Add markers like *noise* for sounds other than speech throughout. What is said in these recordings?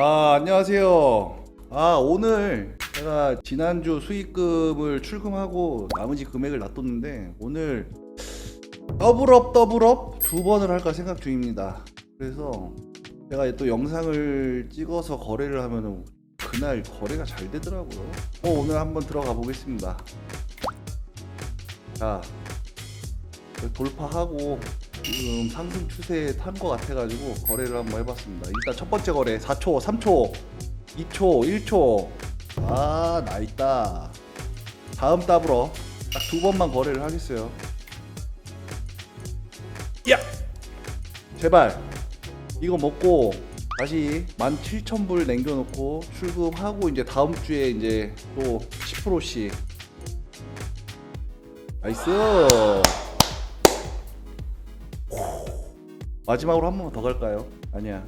아 안녕하세요. 아 오늘 제가 지난주 수익금을 출금하고 나머지 금액을 놔뒀는데 오늘 더블업 더블업 두 번을 할까 생각 중입니다. 그래서 제가 또 영상을 찍어서 거래를 하면은 그날 거래가 잘 되더라고요. 어, 오늘 한번 들어가 보겠습니다. 자 돌파하고 지금 상승 추세에 탄 것 같아가지고 거래를 한번 해봤습니다. 일단 첫 번째 거래 4초, 3초, 2초, 1초. 아, 나 있다. 다음 답으로 딱 두 번만 거래를 하겠어요. 야! 제발 이거 먹고 다시 17,000불 남겨놓고 출금하고 이제 다음 주에 이제 또 10%씩 나이스 마지막으로 한 번만 더 갈까요? 아니야.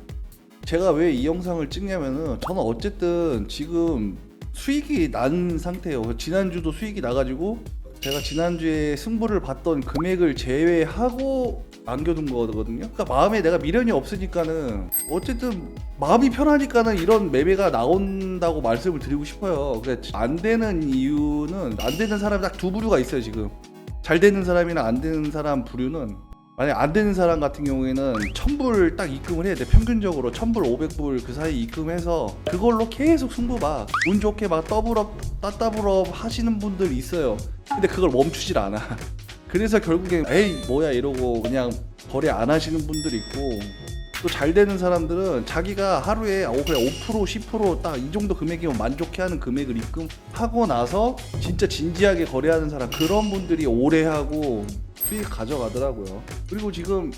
제가 왜 이 영상을 찍냐면은 저는 어쨌든 지금 수익이 난 상태예요. 지난주도 수익이 나가지고 제가 지난주에 승부를 봤던 금액을 제외하고 남겨둔 거거든요. 그러니까 마음에 내가 미련이 없으니까는 어쨌든 마음이 편하니까는 이런 매매가 나온다고 말씀을 드리고 싶어요. 그래 안 되는 이유는 안 되는 사람이 딱 두 부류가 있어요 지금. 잘 되는 사람이나 안 되는 사람 부류는 만약 안 되는 사람 같은 경우에는 1000불 딱 입금을 해야 돼. 평균적으로 1000불 500불 그 사이 입금해서 그걸로 계속 승부 봐 운 좋게 막 더블업 따따블업 하시는 분들 있어요. 근데 그걸 멈추질 않아. *laughs* 그래서 결국엔 에이 뭐야 이러고 그냥 거래 안 하시는 분들이 있고. 또 잘 되는 사람들은 자기가 하루에 어 그래 5% 10%딱 이 정도 금액이면 만족해 하는 금액을 입금하고 나서 진짜 진지하게 거래하는 사람 그런 분들이 오래 하고 수익 가져가더라고요. 그리고 지금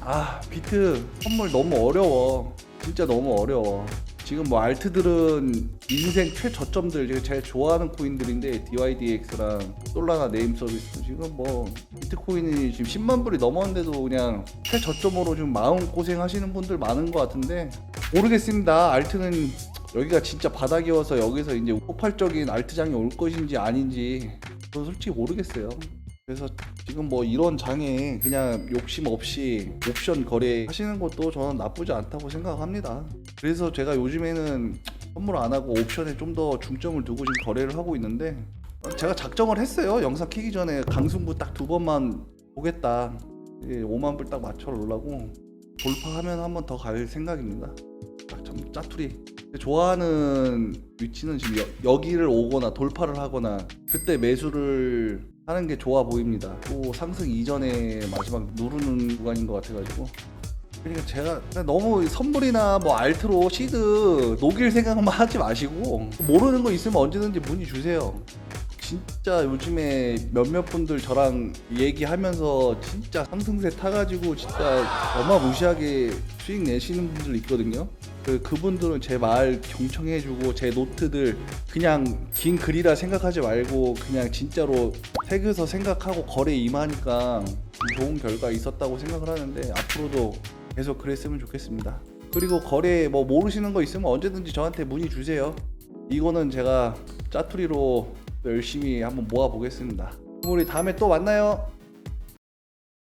아 비트 선물 너무 어려워. 진짜 너무 어려워. 지금 뭐 알트들은 인생 최저점들 제가 제일 좋아하는 코인들인데 DYDX랑 솔라나 네임 서비스 지금 뭐 비트코인이 지금 10만 불이 넘었는데도 그냥 최저점으로 좀 마음 고생 하시는 분들 많은 것 같은데 모르겠습니다. 알트는 여기가 진짜 바닥이어서 여기서 이제 폭발적인 알트장이 올 것인지 아닌지 저는 솔직히 모르겠어요. 그래서 지금 뭐 이런 장에 그냥 욕심 없이 옵션 거래 하시는 것도 저는 나쁘지 않다고 생각합니다. 그래서 제가 요즘에는 선물 안 하고 옵션에 좀 더 중점을 두고 지금 거래를 하고 있는데 제가 작정을 했어요. 영상 키기 전에 강승부 딱 두 번만 보겠다. 5만 불 딱 맞춰 놓으려고 돌파하면 한 번 더 갈 생각입니다. 딱참 짜투리. 좋아하는 위치는 지금 여, 여기를 오거나 돌파를 하거나 그때 매수를 하는 게 좋아 보입니다. 또 상승 이전에 마지막 누르는 구간인 것 같아가지고. 그러니까 제가 너무 선물이나 뭐 알트로 시드 녹일 생각만 *laughs* 하지 마시고 모르는 거 있으면 언제든지 문의 주세요. 진짜 요즘에 몇몇 분들 저랑 얘기하면서 진짜 상승세 타가지고 진짜 어마무시하게 수익 내시는 분들 있거든요. 그 그분들은 제 말 경청해주고 제 노트들 그냥 긴 글이라 생각하지 말고 그냥 진짜로 새겨서 생각하고 거래 임하니까 좋은 결과 있었다고 생각을 하는데 앞으로도 계속 그랬으면 좋겠습니다. 그리고 거래 뭐 모르시는 거 있으면 언제든지 저한테 문의 주세요. 이거는 제가 짜투리로 열심히 한번 모아 보겠습니다. 우리 다음에 또 만나요.